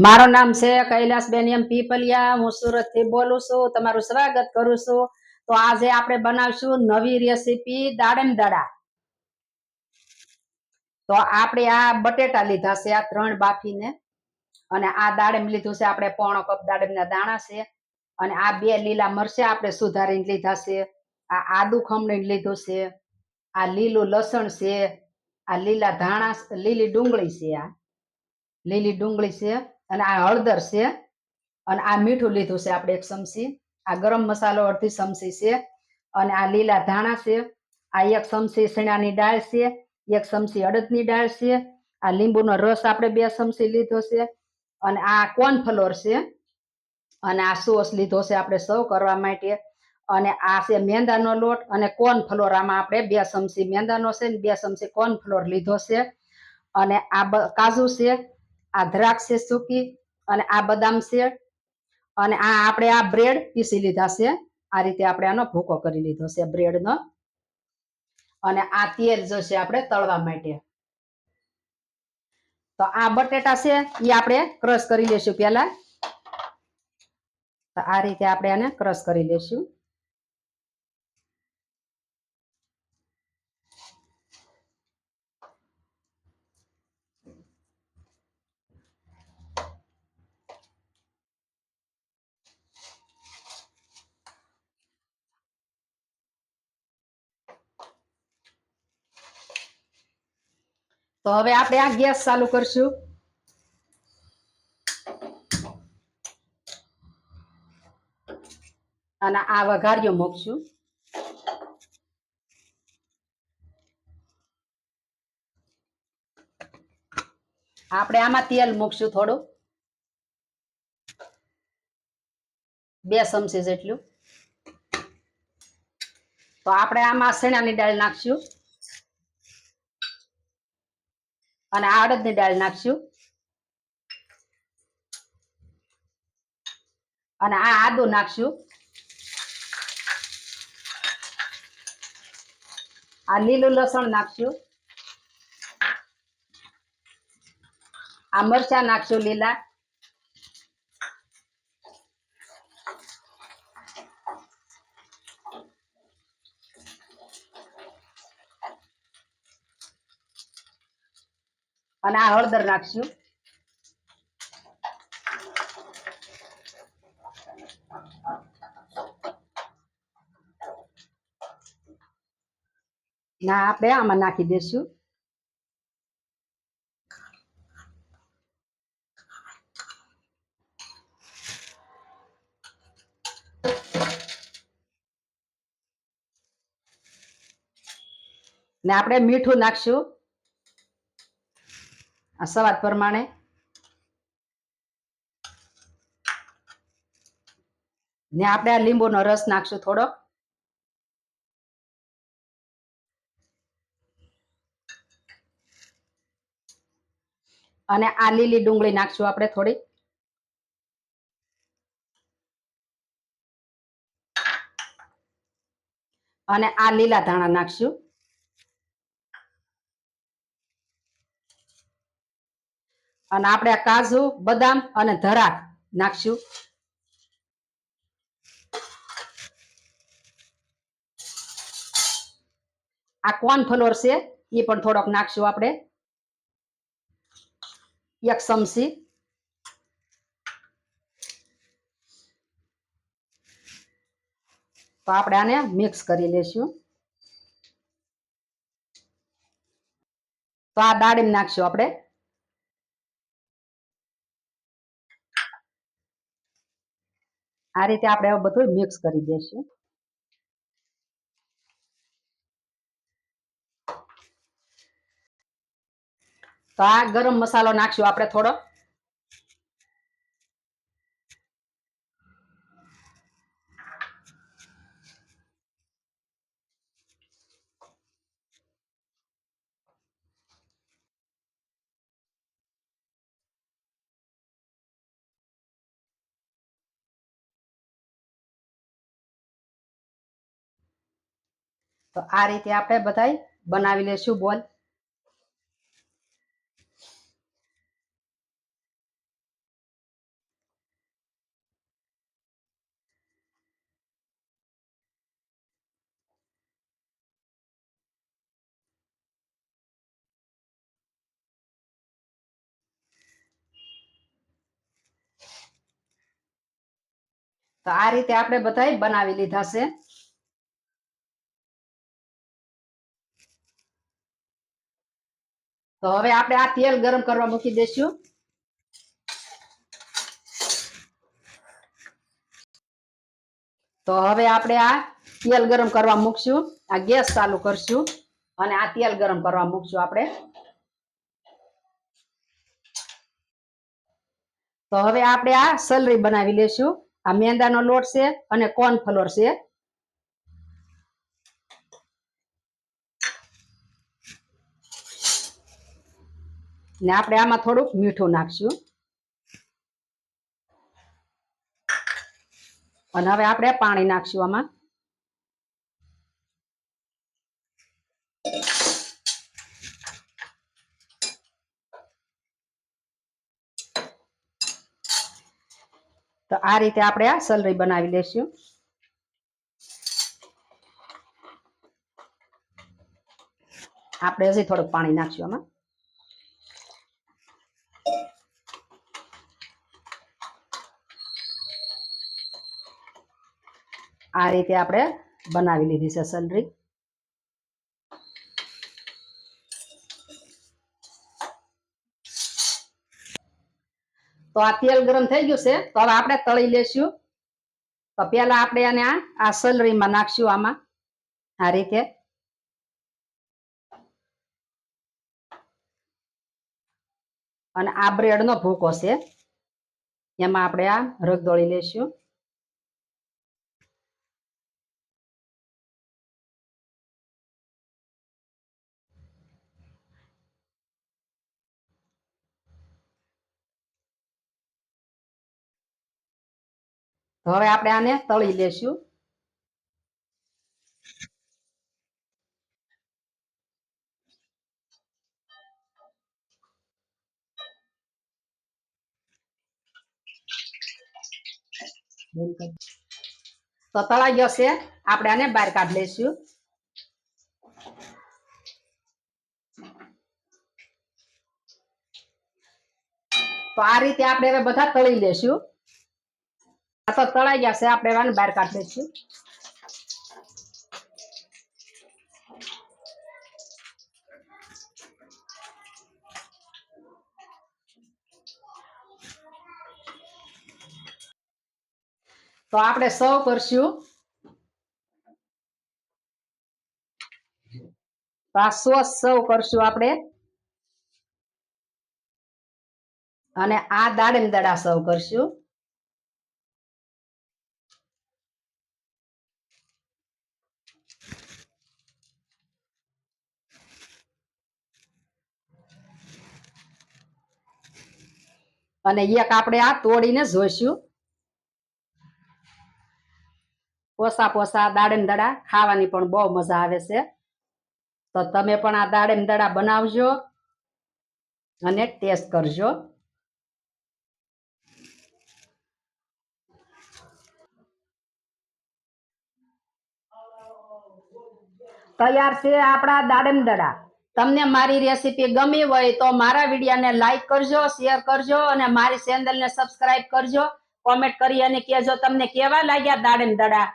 મારું નામ છે કૈલાસબેન એમ પીપલિયા. હું સુરતથી બોલું છું. તમારું સ્વાગત કરું છું. તો આજે આપણે બનાવશું નવી રેસીપી દાડમ દડા. તો આપણે આ બટેટા લીધા છે, આ ત્રણ બાફીને. અને આ દાડમ લીધું છે, આપણે પોણો કપ દાડમના દાણા છે. અને આ બે લીલા મરચા આપણે સુધારીને લીધા છે. આ આદુ ખમણીને લીધું છે. આ લીલું લસણ છે. આ લીલા ધાણા, લીલી ડુંગળી છે આ. લીલી ડુંગળી છે. અને આ હળદર છે અને આ મીઠું લીધું છે આપણે એક ચમચી. આ ગરમ મસાલો અડધી ચમચી છે અને આ લીલા ધાણા છે. આ એક ચમચી શેણાની દાળ છે. એક ચમચી અડદની દાળ છે. આ લીંબુનો રસ આપણે બે ચમચી લીધો છે. અને આ કોર્નફ્લોર છે. અને આ સોસ લીધો છે આપણે સર્વ કરવા માટે. અને આ છે મેંદાનો લોટ અને કોર્નફ્લોર. આમાં આપણે બે ચમચી મેંદાનો છે ને બે ચમચી કોર્નફ્લોર લીધો છે. અને આ કાજુ છે. આ દ્રાક્ષ છે સૂકી અને આ બદામ છે અને આ આપણે આ બ્રેડ પીસી લીધા છે. આ રીતે આપણે આનો ભૂકો કરી લીધો છે બ્રેડનો. અને આ તેલ જોશે આપણે તળવા માટે. તો આ બટેટા છે એ આપણે ક્રશ કરી લેશું પહેલા. તો આ રીતે આપણે આને ક્રશ કરી લેશું. તો હવે આપણે આ ગેસ ચાલુ કરશું. અને આ વઘાર્યો મૂકશું. આપણે આમાં તેલ મૂકશું થોડું. બે ચમચી જેટલું. તો આપણે આમાં શેણાની દાળ નાખશું. અને આ અડદની દાળ નાખશું. અને આ આદુ નાખશું. આ લીલું લસણ નાખશું. આ મરચા નાખશું લીલા. અને આ હળદર નાખશું. ના આપણે આમાં નાખી દેશું ને આપણે મીઠું નાખશું. સ્વાદ પ્રમાણે. ને આપણે આ લીંબુનો રસ નાખશું થોડો અને આ લીલી ડુંગળી નાખશું આપણે થોડી. અને આ લીલા ધાણા નાખશું. અને આપણે કાજુ, બદામ અને ધરાક નાખશું. આ કોર્નફ્લોર છે એ પણ થોડોક નાખશું આપણે. એક ચમચી. તો આપણે આને મિક્સ કરી લેશું. તો આ દાળીમાં નાખશું આપણે. આ રીતે આપણે બધું મિક્સ કરી દેશું તો આ ગરમ મસાલો નાખશું આપણે થોડો. તો આ રીતે આપણે બધા બનાવી લેશું બોલ. તો આ રીતે આપણે બધા બનાવી લીધા છે. તો હવે આપણે આ તેલ ગરમ કરવા મૂકી દઈશું. તો હવે આપણે આ તેલ ગરમ કરવા મૂકશું. આ ગેસ ચાલુ કરશું અને આ તેલ ગરમ કરવા મૂકશું આપણે. તો હવે આપણે આ સલરી બનાવી લેશું આ મેંદાનો લોટ છે અને કોર્નફ્લોર છે. ને આપણે આમાં થોડુંક મીઠું નાખશું. અને હવે આપણે પાણી નાખશું આમાં. તો આ રીતે આપણે આ સલરી બનાવી લેશું. આપણે હજી થોડુંક પાણી નાખશું આમાં. આ રીતે આપણે બનાવી લીધી છે સલરી તો આ તેલ ગરમ થઈ ગયું છે, તો હવે આપણે તળી લેશું. તો પેલા આપણે આને આ સલરીમાં નાખશું આમાં, આ રીતે. અને આ બ્રેડ નો ભૂકો છે, એમાં આપણે આ રગદોળી લેશું. હવે આપણે આને તળી લેશું. તો તળાઈ ગયો છે. આપણે આને બહાર કાઢી લેશું તો આ રીતે આપણે હવે બધા તળી લેશું. તો તળાઈ જશે, આપણે વાન બહાર કાઢી લઈશું તો આપણે સૌ કરશું. તો આ સોસ સૌ કરશું આપણે. અને આ દાડમ દડા સૌ કરશું. અને એક આપણે આ તોડીને જોઈશું. પોસા પોસા દાડેમ દડા ખાવાની પણ બહુ મજા આવે છે. તો તમે પણ આ દાડેમ દડા બનાવજો અને ટેસ્ટ કરજો. તૈયાર છે આપણા દાડેમ દડા. તમને મારી રેસીપી ગમી હોય તો મારા વિડીયાને લાઈક કરજો શેર કરજો અને મારી ચેનલને સબસ્ક્રાઇબ કરજો. કોમેન્ટ કરી અને કહેજો તમને કેવા લાગ્યા દાડમ દડા.